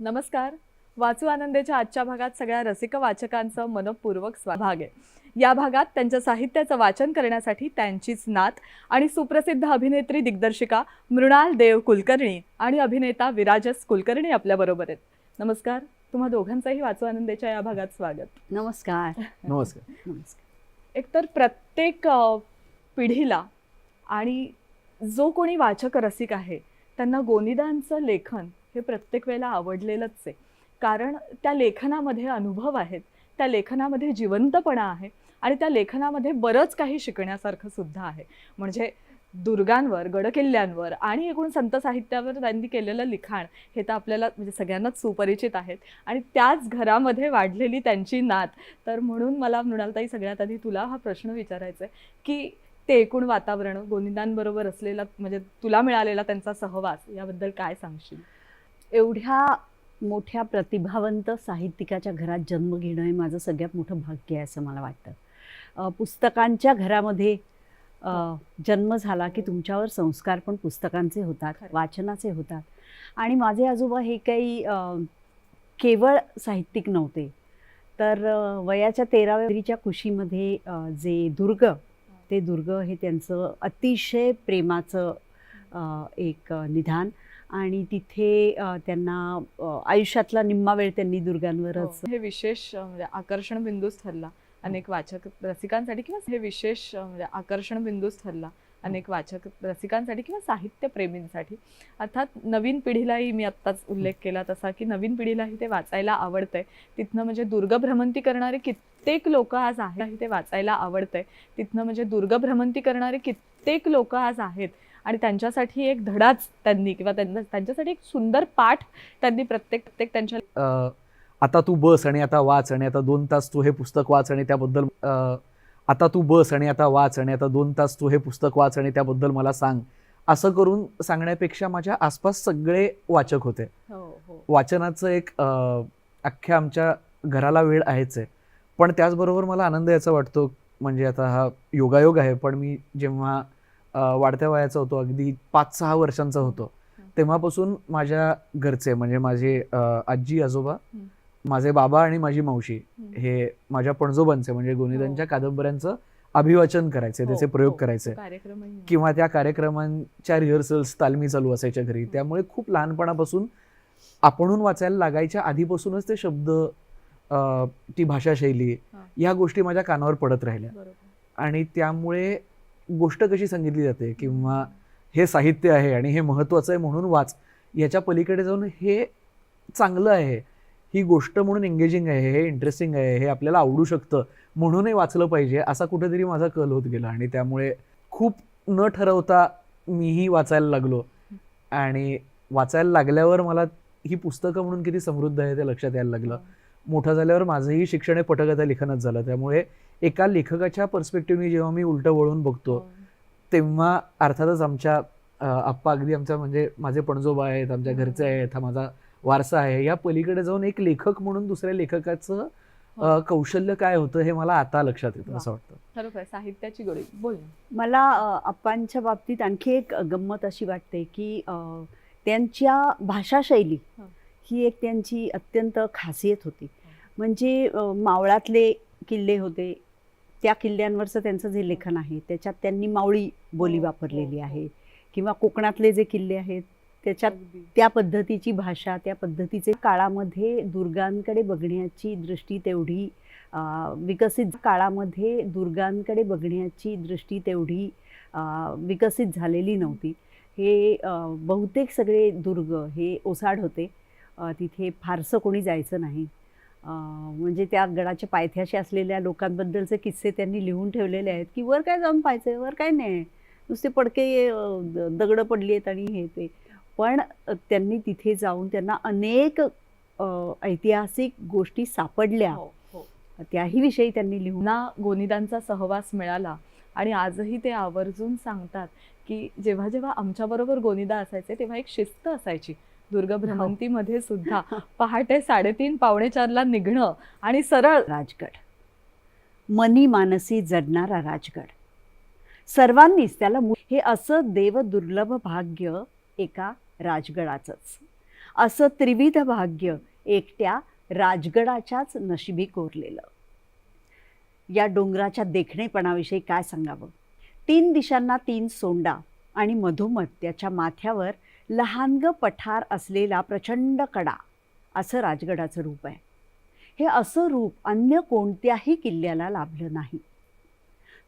नमस्कार. वाचू आनंदेच्या आजच्या भागात सगळ्या रसिक वाचकांचं मनपूर्वक स्वा- भाग आहे. या भागात त्यांच्या साहित्याचं वाचन करण्यासाठी त्यांचीच नात आणि सुप्रसिद्ध अभिनेत्री दिग्दर्शिका मृणाल देव कुलकर्णी आणि अभिनेता विराजस कुलकर्णी आपल्याबरोबर आहेत. नमस्कार. तुम्हा दोघांचंही वाचू आनंदेच्या या भागात स्वागत. नमस्कार. नमस्कार. नमस्कार. एकतर प्रत्येक पिढीला आणि जो कोणी वाचक रसिक आहे त्यांना गोनीदांचं लेखन हे प्रत्येक वेळेला आवडलेलंच आहे. कारण त्या लेखनामध्ये अनुभव आहेत त्या लेखनामध्ये जिवंतपणा आहे आणि त्या लेखनामध्ये बरंच काही शिकण्यासारखं सुद्धा आहे. म्हणजे दुर्गांवर गडकिल्ल्यांवर आणि एकूण संत साहित्यावर त्यांनी केलेलं लिखाण हे तर आपल्याला म्हणजे सगळ्यांनाच सुपरिचित आहेत आणि त्याच घरामध्ये वाढलेली त्यांची नात. तर म्हणून मला मृणालताई सगळ्यात आधी तुला हा प्रश्न विचारायचा आहे की ते एकूण वातावरण गोनिदांबरोबर असलेला म्हणजे तुला मिळालेला त्यांचा सहवास याबद्दल काय सांगशील? एवढ्या मोठ्या प्रतिभावंत साहित्यिकाच्या घरात जन्म घेणं हे माझं सगळ्यात मोठं भाग्य आहे असं मला वाटतं. पुस्तकांच्या घरामध्ये जन्म झाला की तुमच्यावर संस्कार पण पुस्तकांचे होतात. वाचनाचे होतात. आणि माझे आजोबा हे काही केवळ साहित्यिक नव्हते. तर वयाच्या तेराव्या कुशीमध्ये जे दुर्ग ते दुर्ग हे त्यांचं अतिशय प्रेमाचं एक निधान आणि तिथे त्यांना आयुष्यातला निम्मा वेळ त्यांनी दुर्गांवरच हे. विशेष अं, म्हणजे आकर्षण बिंदूच ठरला. अनेक वाचक रसिकांसाठी किंवा हे विशेष म्हणजे आकर्षण बिंदूच ठरला. अनेक वाचक रसिकांसाठी किंवा साहित्य प्रेमींसाठी. अर्थात नवीन पिढीलाही मी आत्ताच उल्लेख केला तसा की नवीन पिढीलाही ते वाचायला आवडतंय. तिथनं म्हणजे दुर्ग भ्रमंती करणारे कित्येक लोक आज आहेत. ते वाचायला आवडतंय. तिथनं म्हणजे दुर्ग भ्रमंती करणारे कित्येक लोक आज आहेत. आणि त्यांच्यासाठी एक धडाच त्यांनी किंवा त्यांना त्यांच्यासाठी एक सुंदर पाठ त्यांनी प्रत्येक प्रत्येक त्यांच्या आता तू बस आणि आता वाच आणि आता दोन तास तू हे पुस्तक वाच आणि त्याबद्दल आता तू बस आणि आता वाच आणि आता दोन तास तू हे पुस्तक वाच आणि त्याबद्दल मला सांग. असं करून सांगण्यापेक्षा माझ्या आसपास सगळे वाचक होते. हो हो. वाचनाचं एक अख्ख्या आमच्या घराला वेळ आहेच आहे. पण त्याचबरोबर मला आनंद याचा वाटतो म्हणजे आता हा योगायोग आहे. पण मी जेव्हा वाढत्या वयाचा होतो अगदी पाच सहा वर्षांचा होतो तेव्हापासून माझ्या घरचे म्हणजे माझे आजी आजोबा. माझे बाबा आणि माझी मावशी. हे माझ्या पणजोबांचे म्हणजे गोनीदांच्या हो. कादंबऱ्यांचं अभिवाचन करायचे त्याचे हो, प्रयोग हो, करायचे. किंवा त्या कार्यक्रमांच्या रिहर्सल्स तालमी चालू असायच्या घरी. त्यामुळे खूप लहानपणापासून आपणहून वाचायला लागायच्या आधीपासूनच ते शब्द ती भाषाशैली हां. या गोष्टी माझ्या कानावर पडत राहिल्या आणि त्यामुळे गोष्ट कशी सांगितली जाते किंवा हे साहित्य आहे आणि हे महत्त्वाचं आहे म्हणून वाच याच्या पलीकडे जाऊन हे चांगलं आहे. ही गोष्ट म्हणून एंगेजिंग आहे हे इंटरेस्टिंग आहे हे आपल्याला आवडू शकतं म्हणूनही वाचलं पाहिजे असा कुठेतरी माझा कल होत गेला आणि त्यामुळे खूप न ठरवता मीही वाचायला लागलो. आणि वाचायला लागल्यावर मला ही पुस्तकं म्हणून किती समृद्ध आहे ते लक्षात यायला लागलं. मोठं झाल्यावर माझंही शिक्षण हे पटकथा लिखाणात झालं. त्यामुळे एका लेखकाच्या पर्स्पेक्टिव्हने जेव्हा मी उलटं वळून बघतो हो. तेव्हा अर्थातच आमच्या आप्पा अगदी आमच्या म्हणजे माझे पणजोबा आहेत आमच्या घरचे आहेत हा माझा वारसा आहे. या पलीकडे जाऊन एक लेखक म्हणून दुसऱ्या लेखकाचं अ, कौशल्य काय होतं हे मला आता लक्षात येतं असं वाटतं. खरोखर साहित्याची गोडी. बोल. मला अ, अप्पांच्या बाबतीत आणखी एक गंमत अशी वाटते की त्यांच्या भाषाशैली हं. ही एक त्यांची अत्यंत खासियत होती. म्हणजे मावळातले किल्ले होते त्या किल्ल्यांवरचं त्यांचं जे लेखन आहे त्याच्यात त्यांनी मावळी बोली हो, वापरलेली हो, हो. आहे किंवा कोकणातले जे किल्ले आहेत त्याच्यात. त्या पद्धतीची भाषा त्या पद्धतीचे काळामध्ये दुर्गांकडे बघण्याची दृष्टी तेवढी विकसित काळामध्ये दुर्गांकडे बघण्याची दृष्टी तेवढी विकसित झालेली नव्हती हे बहुतेक सगळे दुर्ग हे ओसाड होते तिथे फारसं कोणी जायचं नाही म्हणजे त्या गडाच्या पायथ्याशी असलेल्या लोकांबद्दलचे किस्से त्यांनी लिहून ठेवलेले आहेत की वर काय जाऊन पाहायचं वर काय नाही नुसते पडके दगडं पडली आहेत आणि हे ते. पण त्यांनी तिथे जाऊन त्यांना अनेक ऐतिहासिक गोष्टी सापडल्या. हो, हो. त्याही विषयी त्यांनी लिहून गोनिदांचा सहवास मिळाला. आणि आजही ते आवर्जून सांगतात की जेव्हा जेव्हा आमच्याबरोबर गोनिदा असायचे तेव्हा एक शिस्त असायची. दुर्ग भ्रमंतीमध्ये सुद्धा पहाटे साडेतीन पावणे चारला निघणं आणि सरळ राजगड. मनी मानसी जडणारा राजगड. सर्वांनीच त्याला हे असं देव दुर्लभ भाग्य एका राजगडाचंच. असं त्रिविध भाग्य एकट्या राजगडाच्याच नशिबी कोरलेलं. या डोंगराच्या देखणेपणाविषयी काय सांगावं? तीन दिशांना तीन सोंडा आणि मधोमध त्याच्या माथ्यावर लहानग पठार असलेला प्रचंड कडा असं राजगडाचं रूप आहे. हे असं रूप अन्य कोणत्याही किल्ल्याला लाभलं नाही.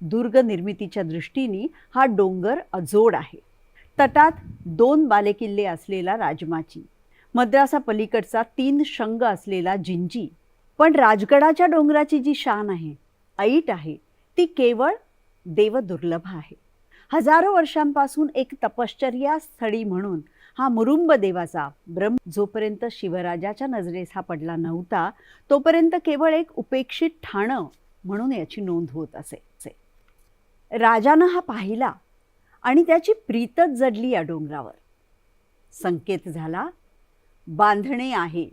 दुर्ग निर्मितीच्या दृष्टीने हा डोंगर अजोड आहे. तटात दोन बालेकिल्ले असलेला राजमाची मद्रासा पलीकडचा तीन शंग असलेला जिंजी पण राजगडाच्या डोंगराची जी शान आहे ऐट आहे ती केवळ देवदुर्लभ आहे. हजारो वर्षांपासून एक तपश्चर्या स्थळी म्हणून हा मुरुंब देवाचा ब्रह्म जोपर्यंत शिवराजाच्या नजरेस हा पडला नव्हता तोपर्यंत केवळ एक उपेक्षित ठाणं म्हणून याची नोंद होत असे. राजानं हा पाहिला आणि त्याची प्रीतच जडली या डोंगरावर. संकेत झाला बांधणे आहे.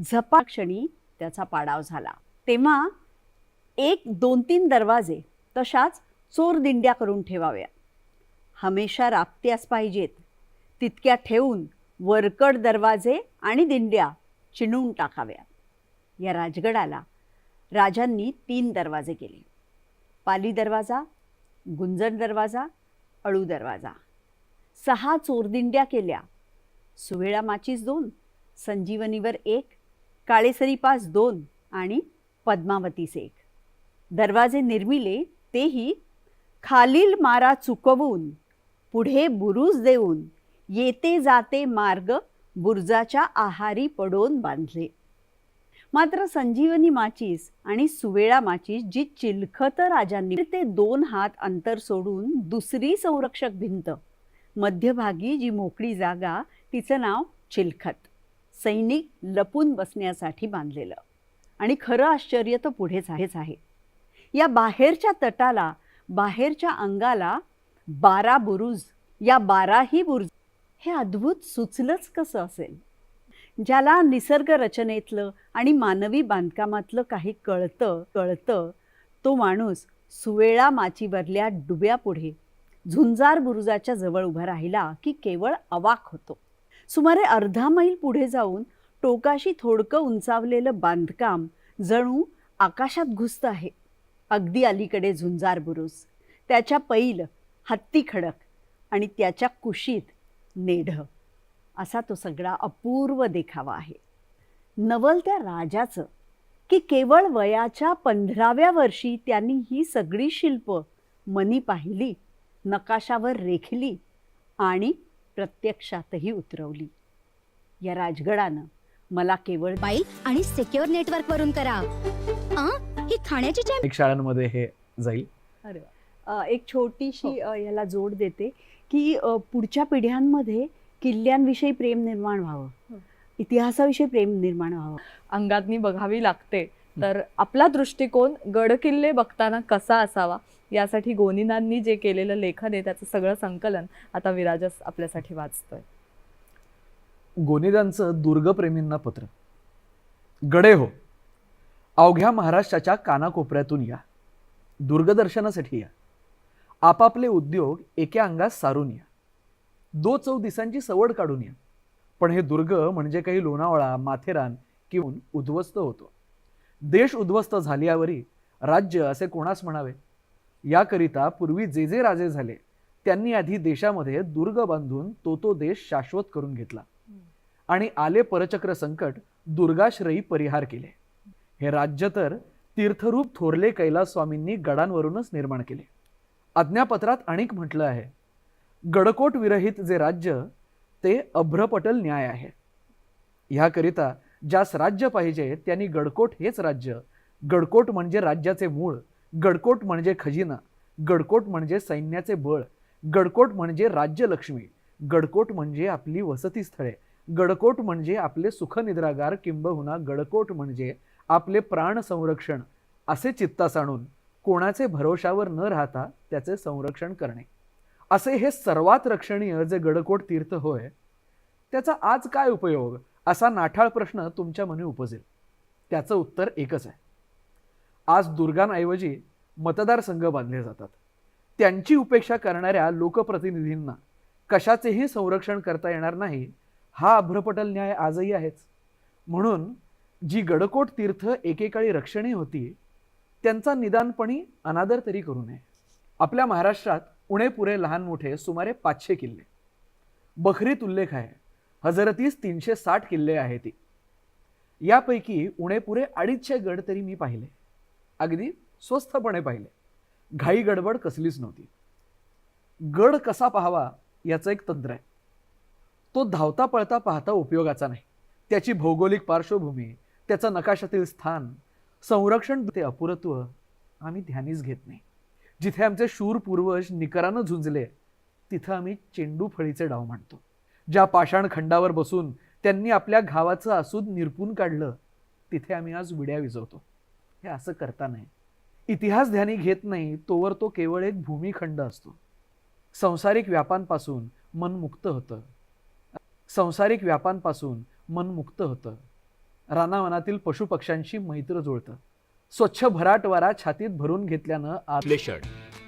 झपाक्षणी त्याचा पाडाव झाला. तेव्हा एक दोन तीन दरवाजे तशाच चोर दिंड्या करून ठेवाव्या. हमेशा राबत्यास पाहिजेत. तितक्या ठेवून वरकड दरवाजे आणि दिंड्या चिणून टाकाव्या. या राजगडाला राजांनी तीन दरवाजे केले. पाली दरवाजा गुंजन दरवाजा अळू दरवाजा. सहा चोरदिंड्या केल्या. सुवेळा माचीस दोन संजीवनीवर एक काळेसरीपास दोन आणि पद्मावतीस एक. दरवाजे निर्मिले तेही खालील मारा चुकवून पुढे बुरुज देऊन येते जाते मार्ग बुरुजाच्या आहारी पडोन बांधले. मात्र संजीवनी माचीस आणि सुवेळा माचीस जी चिलखत राजांनी ते दोन हात अंतर सोडून दुसरी संरक्षक भिंत मध्यभागी जी मोकळी जागा तिचं नाव चिलखत सैनिक लपून बसण्यासाठी बांधलेलं. आणि खरं आश्चर्य तर पुढेच आहेच आहे. या बाहेरच्या तटाला बाहेरच्या अंगाला बारा बुरुज या बाराही बुरुज हे अद्भुत सुचलंच कसं असेल? ज्याला निसर्ग रचनेतलं आणि मानवी बांधकामातलं काही कळतं कळतं तो माणूस सुवेळा माचीवरल्या डुब्यापुढे झुंजार बुरुजाच्या जवळ उभा राहिला की केवळ अवाक होतो. सुमारे अर्धा मैल पुढे जाऊन टोकाशी थोडकं उंचावलेलं बांधकाम जणू आकाशात घुसतं आहे. अगदी अलीकडे झुंजार बुरुज त्याच्या पैल हत्ती खडक आणि त्याच्या कुशीत नेढ. असा तो सगळा अपूर्व देखावा आहे. नवल त्या राजाचं की केवळ वयाच्या पंधराव्या वर्षी त्यांनी ही सगळी शिल्प मनी पाहिली नकाशावर रेखली आणि प्रत्यक्षातही उतरवली. या राजगडानं मला केवळ मोबाईल आणि सिक्युअर नेटवर्क वरून करा. आ, ही खाण्याची शाळांमध्ये हे जाईल. अरे वा. एक छोटीशी अ, याला जोड देते की पुढच्या पिढ्यांमध्ये किल्ल्यांविषयी प्रेम निर्माण व्हावं. हं. इतिहासाविषयी प्रेम निर्माण व्हावं. अंगातनी बघावी लागते. तर आपला दृष्टिकोन गडकिल्ले बघताना कसा असावा यासाठी गोनीदांनी जे केलेलं लेखन आहे त्याचं सगळं संकलन आता विराजस आपल्यासाठी वाचतोय. गोनीदांचं दुर्गप्रेमींना पत्र. गडे हो. अवघ्या महाराष्ट्राच्या कानाकोपऱ्यातून या. दुर्गदर्शनासाठी या. आपापले उद्योग एका अंगात सारून या. दो चौ दिसांची सवड काढून या. पण हे दुर्ग म्हणजे काही लोणावळा माथेरान किंवा उद्ध्वस्त होतो. देश उद्ध्वस्त झाल्यावरी राज्य असे कोणास म्हणावे? याकरिता पूर्वी जे जे राजे झाले त्यांनी आधी देशामध्ये दुर्ग बांधून तो तो देश शाश्वत करून घेतला. आणि आले परचक्र संकट दुर्गाश्रयी परिहार केले. हे राज्य तर तीर्थरूप थोरले कैलास स्वामींनी गडांवरूनच निर्माण केले. आज्ञापत्रात अनेक म्हटलं आहे. गडकोट विरहित जे राज्य ते अभ्रपटल न्याय आहे. ह्याकरिता ज्यास राज्य पाहिजे त्यांनी गडकोट हेच राज्य. गडकोट म्हणजे राज्याचे मूळ गडकोट म्हणजे खजिना गडकोट म्हणजे सैन्याचे बळ गडकोट म्हणजे राज्यलक्ष्मी गडकोट म्हणजे आपली वसतीस्थळे गडकोट म्हणजे आपले सुखनिद्रागार किंबहुना गडकोट म्हणजे आपले प्राण संरक्षण असे चित्तास आणून कोणाचे भरोशावर न राहता त्याचे संरक्षण करणे. असे हे सर्वात रक्षणीय जे गडकोट तीर्थ होय त्याचा आज काय उपयोग असा नाठाळ प्रश्न तुमच्या मनी उपजेल? त्याचं उत्तर एकच आहे. आज दुर्गांऐवजी मतदारसंघ बांधले जातात. त्यांची उपेक्षा करणाऱ्या लोकप्रतिनिधींना कशाचेही संरक्षण करता येणार नाही हा अभ्रपटल न्याय आजही आहेच. म्हणून जी गडकोट तीर्थ एकेकाळी रक्षणी होती त्यांचा निदानपणी अनादर तरी करू नये. आपल्या महाराष्ट्रात उणे पुरे लहान मोठे सुमारे पाचशे किल्ले. बखरीत उल्लेख आहे. हजरतीस तीनशे साठ किल्ले आहे ती. यापैकी उणे पुरे अडीचशे गड तरी मी पाहिले. अगदी स्वस्थपणे पाहिले. घाई गडबड कसलीच नव्हती. गड कसा पाहावा याचं एक तंत्र आहे. तो धावता पळता पाहता उपयोगाचा नाही. त्याची भौगोलिक पार्श्वभूमी त्याचं नकाशातील स्थान संरक्षण ते अपुरत्व आम्ही ध्यानीच घेत नाही. जिथे आमचे शूर पूर्वज निकरानं झुंजले तिथं आम्ही चेंडू फळीचे डाव मांडतो. ज्या पाषाण खंडावर बसून त्यांनी आपल्या घावाचं आसूद निरपून काढलं तिथे आम्ही आज विड्या विजवतो हे असं करता नाही इतिहास ध्यानी घेत नाही तोवर तो केवळ एक भूमिखंड असतो. संसारिक व्यापांपासून मन मुक्त होतं. संसारिक व्यापांपासून मन मुक्त होतं. रानावनातील पशुपक्ष्यांशी मैत्र जुळतं. स्वच्छ भराट वारा छातीत भरून घेतल्यानं आत विश्लेषण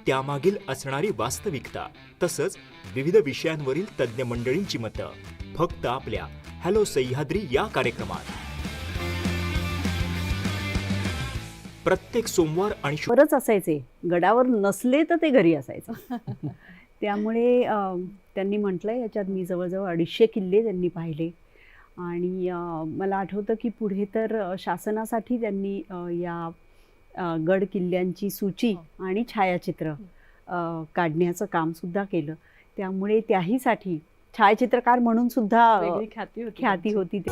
त्यामागील असणारी वास्तविकता तसंच विविध विषयांवरील तज्ज्ञ मंडळींची मतं. फक्त आपल्या हॅलो सह्याद्री या कार्यक्रमात. प्रत्येक सोमवार आणि शु- असायचे. गडावर नसले तर ते घरी असायचे. त्यामुळे अं, त्यांनी म्हटलं याच्यात मी जवळजवळ अडीचशे किल्ले त्यांनी पाहिले. आणि मला आठवतं की पुढे तर शासनासाठी त्यांनी या गड किल्ल्यांची सूची आणि छायाचित्र अं, काढण्याचं कामसुद्धा केलं. त्यामुळे त्याहीसाठी छायाचित्रकार म्हणून सुद्धा ख्याती होती ख्याती. होती ते.